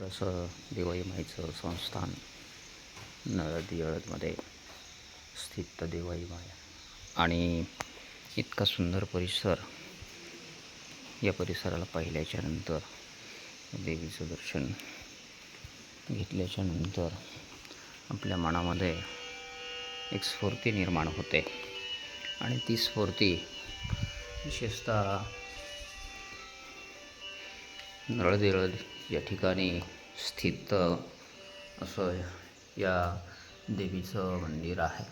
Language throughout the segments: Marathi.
तर असं देवाई माईचं संस्थान नळदी यळदमध्ये स्थित देवाई माय. आणि इतका सुंदर परिसर या परिसराला पाहिल्याच्या नंतर देवीचं दर्शन घेतल्याच्या नंतर आपल्या मनामध्ये एक स्फूर्ती निर्माण होते. आणि ती स्फूर्ती विशेषतः नळदेळद या ठिकाणी स्थित असं या देवीचं मंदिर आहे.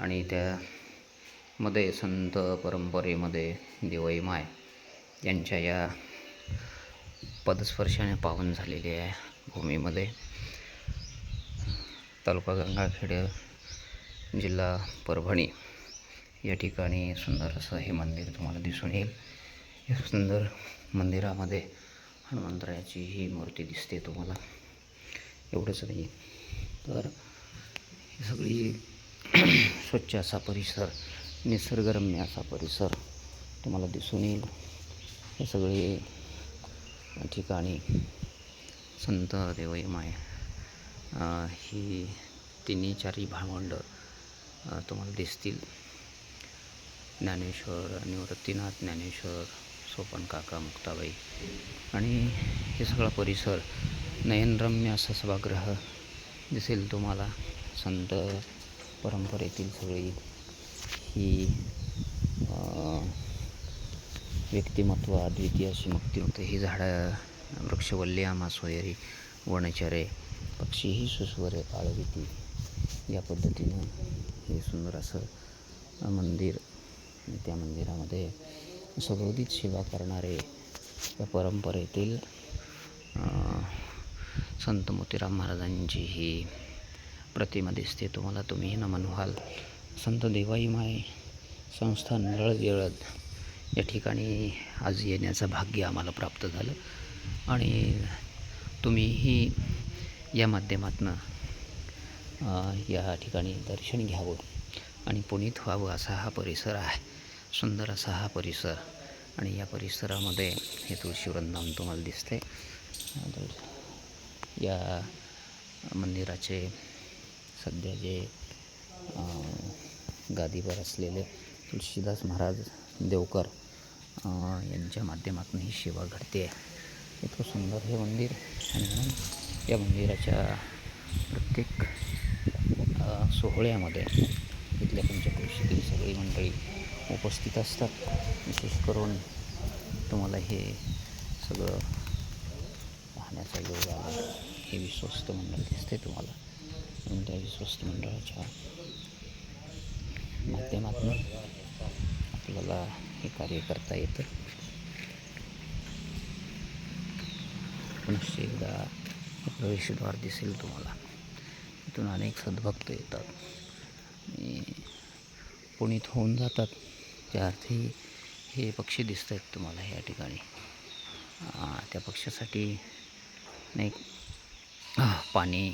आणि त्यामध्ये संत परंपरेमध्ये देवई माय यांच्या या पदस्पर्शाने पावन झालेली आहे भूमीमध्ये. तालुका गंगाखेड जिल्हा परभणी या ठिकाणी सुंदर असं हे मंदिर तुम्हाला दिसून येईल. या सुंदर मंदिरामध्ये हनुमंतरायाची ही मूर्ती दिसते तुम्हाला. एवढंच नाही. तर ही सगळी स्वच्छ असा परिसर निसर्गरम्य असा परिसर तुम्हाला दिसून येईल. हे सगळे ठिकाणी संत देवई माय ही तिन्ही चारही भावंड तुम्हाला दिसतील. ज्ञानेश्वर निवृत्तीनाथ ज्ञानेश्वर सोपन काका मुक्ताबाई. आणि हे सगळा परिसर नयनरम्य असा सभागृह दिसेल तुम्हाला. संत परंपरेतील सगळी ही व्यक्तिमत्व अद्वितीय अशी मुक्तिमत्व ही झाडं वृक्षवल्ली आम्हा सोयरी वनचरे पक्षीही सुस्वरे आळविती या पद्धतीनं हे सुंदर असं मंदिर त्या मंदिरामध्ये सगोदित सेवा करणारे या परंपरेतील संत मोतीराम महाराजांची ही प्रतिमा दिसते. तुम्हाला तुम्हीही नमन व्हाल संत देवाई माय संस्थान नळद या ठिकाणी आज येण्याचं भाग्य आम्हाला प्राप्त झालं. आणि तुम्हीही या माध्यमातून या ठिकाणी दर्शन घ्यावं आणि पुनीत व्हावं असा हा परिसर आहे. सुंदर असा हा परिसर. आणि या परिसरामध्ये हे तुळशीवृंदावन तुम्हाला दिसते या मंदिराचे सध्या जे गादीवर असलेले तुळशीदास महाराज देवकर यांच्या माध्यमातून ही सेवा घडते. आहे इतकं सुंदर हे मंदिर आणि म्हणून या मंदिराच्या प्रत्येक सोहळ्यामध्ये इथल्या पंचक्रोशीतील सगळी मंडळी उपस्थित असतात. विशेष करून तुम्हाला हे सगळं पाहण्याचा योग आला. हे विश्वस्त मंडळ दिसते तुम्हाला. म्हणून त्या विश्वस्त मंडळाच्या माध्यमातून आपल्याला हे कार्य करता येतं. पुनश्च एकदा प्रवेशद्वार दिसेल तुम्हाला. इथून अनेक सद्भक्त येतात. आणि पुणीत होऊन जातात. त्या अर्थी हे पक्षी दिसत आहेत तुम्हाला या ठिकाणी. त्या पक्षासाठी नाही पाणी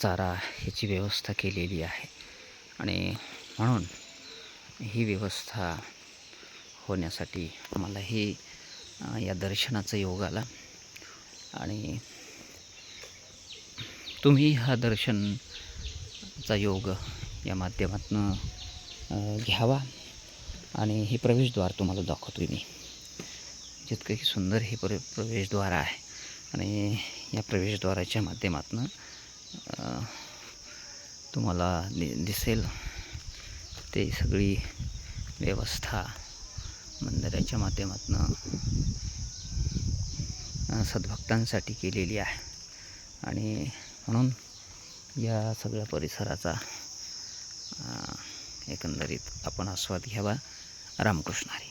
चारा ह्याची व्यवस्था केलेली आहे. आणि म्हणून ही व्यवस्था होण्यासाठी मला हे या दर्शनाचा योग आला. आणि तुम्ही हा दर्शनचा योग या माध्यमातून घ्यावा. आणि हे प्रवेशद्वार तुम्हाला दाखवतो मी. जितकंही सुंदर हे प्र प्रवेशद्वार आहे. आणि या प्रवेशद्वाराच्या माध्यमातून तुम्हाला दि दिसेल ते सगळी व्यवस्था मंदिराच्या माध्यमातून सद्भक्तांसाठी केलेली आहे. आणि म्हणून या सगळ्या परिसराचा एकंदरीत आपण आस्वाद घ्यावा. रामकृष्ण हरी.